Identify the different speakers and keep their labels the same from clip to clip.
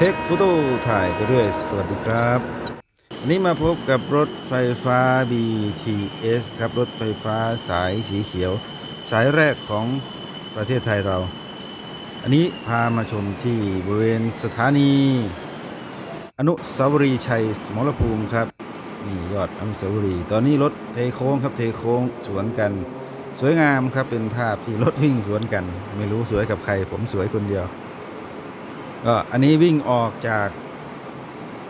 Speaker 1: เทคโฟโต้ถ่ายไปเรื่อยสวัสดีครับวันนี้มาพบกับรถไฟฟ้า BTS ครับ รถไฟฟ้าสายสีเขียว สายแรกของประเทศไทยเรา อันนี้พามาชมที่บริเวณสถานี อนุสาวรีย์ชัยสมรภูมิครับ นี่ยอดอนุสาวรีย์ตอนนี้รถเทโค้งครับเทโค้งสวนกัน สวยงามครับเป็นภาพที่รถวิ่งสวนกัน ไม่รู้สวยกับใคร ผมสวยคนเดียว ก็อันนี้วิ่งออกจาก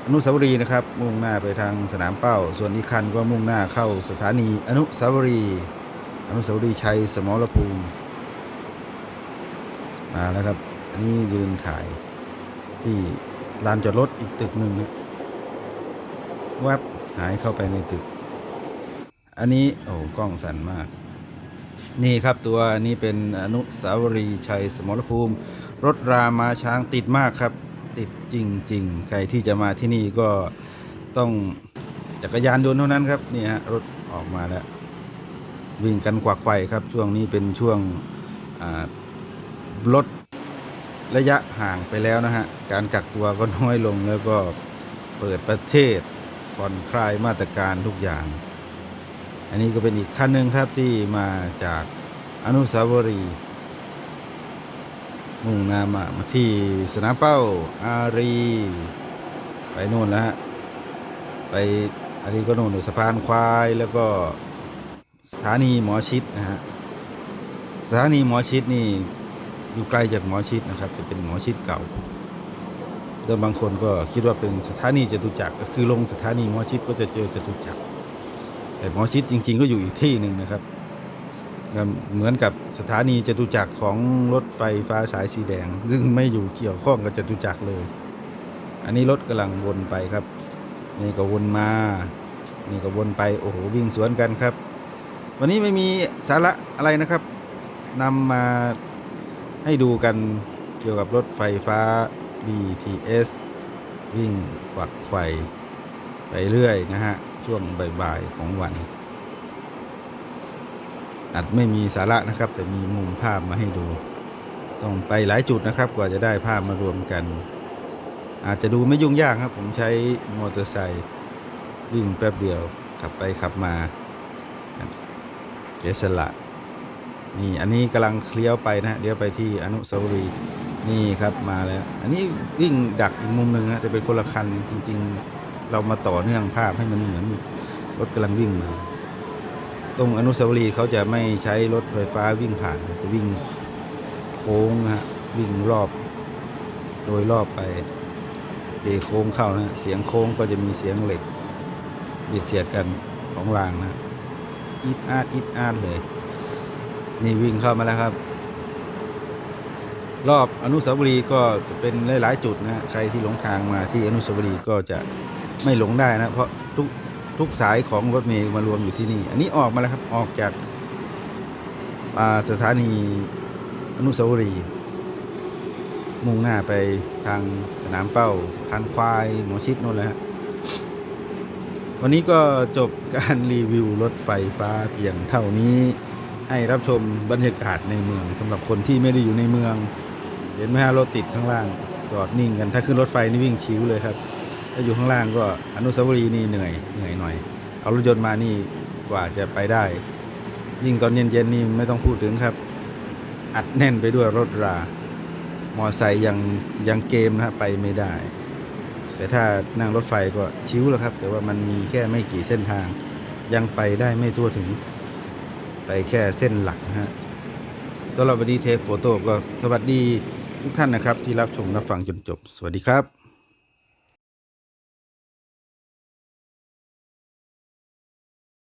Speaker 1: อนุสาวรีย์นะครับ มุ่งหน้าไปทางสนามเป้า ส่วนอีกคันก็มุ่งหน้าเข้าสถานีอนุสาวรีย์อนุสาวรีย์ชัยสมรภูมิมาแล้วครับ อันนี้ยืนถ่าย ที่ลานจอดรถอีกตึกหนึ่งนะแวบหายเข้าไปในตึก อันนี้โอ้กล้องสั่นมาก นี่ครับตัวนี้เป็นอนุสาวรีย์ชัยสมรภูมิ รถรามาช้างติดมากครับ ติดจริง ๆ ใครที่จะมาที่นี่ก็ต้องจักรยานยนต์เท่านั้นครับนี่ฮะรถออกมาแล้ว วิ่งกันกวักไขว่ครับ ช่วงนี้เป็นช่วงอ่าลดระยะห่างไปแล้วนะฮะ การกักตัวก็น้อยลงแล้วก็เปิดประเทศผ่อนคลายมาตรการทุกอย่าง อันนี้ก็เป็นอีกขั้นหนึ่งครับที่มาจากอนุสาวรีย์ มุ่งหน้ามามาที่สนามเป้าอารี ไปโน่นแล้วฮะ ไปอารีก็โน่นสะพานควายแล้วก็สถานีหมอชิดนะฮะ สถานีหมอชิดนี่อยู่ไกลจากหมอชิดนะครับ จะเป็นหมอชิดเก่าเดิมบางคนก็คิดว่าเป็นสถานีจตุจักรก็คือลงสถานีหมอชิดก็จะเจอจตุจักรแต่หมอชิดจริง ๆ ก็อยู่อีกที่หนึ่งนะครับ เหมือนกับสถานีจตุจักรของรถไฟฟ้าสายสีแดง ซึ่งไม่อยู่เกี่ยวข้องกับจตุจักรเลย อันนี้รถกำลังวนไปครับ นี่ก็วนมา นี่ก็วนไป โอ้โหวิ่งสวนกันครับ วันนี้ไม่มีสาระอะไรนะครับนำมาให้ดูกันเกี่ยวกับรถไฟฟ้า BTS วิ่งกวักไขว่ไปเรื่อยนะฮะ ช่วงบ่ายๆของวัน อาจไม่มีสาระนะครับ แต่มีมุมภาพมาให้ดู ต้องไปหลายจุดนะครับ กว่าจะได้ภาพมารวมกัน อาจจะดูไม่ยุ่งยากครับ ผมใช้มอเตอร์ไซค์วิ่งแป๊บเดียวขับไปขับมาเจสละนี่อันนี้กำลังเคลี้ยวไปนะเลี้ยวไปที่อนุสาวรีย์นี่ครับมาแล้ว อันนี้วิ่งดักอีกมุมหนึ่งนะแต่เป็นคนละคันจริง ๆ เรามาต่อเนื่องภาพให้มันเหมือนรถกำลังวิ่งมา ตรงอนุสาวรีย์เขาจะไม่ใช้รถไฟฟ้าวิ่งผ่านจะวิ่งโค้งนะฮะวิ่งรอบ โดยรอบไปเทโค้งเข้านะเสียงโค้งก็จะมีเสียงเหล็กเบียดเสียดกันของรางนะอิดอาดอิดอาดเลย นี่วิ่งเข้ามาแล้วครับ รอบอนุสาวรีย์ก็จะเป็นหลาย ๆ จุดนะใครที่หลงทางมาที่อนุสาวรีย์ก็จะไม่หลงได้นะ เพราะทุก ทุกสายของรถเมล์มารวมอยู่ที่นี่ อันนี้ออกมาแล้วครับ ออกจากาสถานีอนุสาวรีย์มุ่งหน้าไปทางสนามเป้าสะพานควายหมอชิดนู่นและฮะวันนี้ก็จบการรีวิวรถไฟฟ้าเพียงเท่านี้ให้รับชมบรรยากาศในเมืองสำหรับคนที่ไม่ได้อยู่ในเมือง เห็นไหมฮะรถติดข้างล่างจอดนิ่งกันถ้าขึ้นรถไฟนี่วิ่งชิวเลยครับ ถ้าอยู่ข้างล่างก็อนุสาวรีย์นี่เหนื่อยเหนื่อยหน่อย เอารถยนต์มานี่กว่าจะไปได้ ยิ่งตอนเย็นๆนี่ไม่ต้องพูดถึงครับ อัดแน่นไปด้วยรถรามอไซค์ยังยังเกมนะฮะไปไม่ได้ แต่ถ้านั่งรถไฟก็ชิวแล้วครับ แต่ว่ามันมีแค่ไม่กี่เส้นทาง ยังไปได้ไม่ทั่วถึง ไปแค่เส้นหลักนะฮะสำหรับวันนี้เทคโฟโต้ก็สวัสดีทุกท่านนะครับที่รับชมรับฟังจนจบ สวัสดีครับ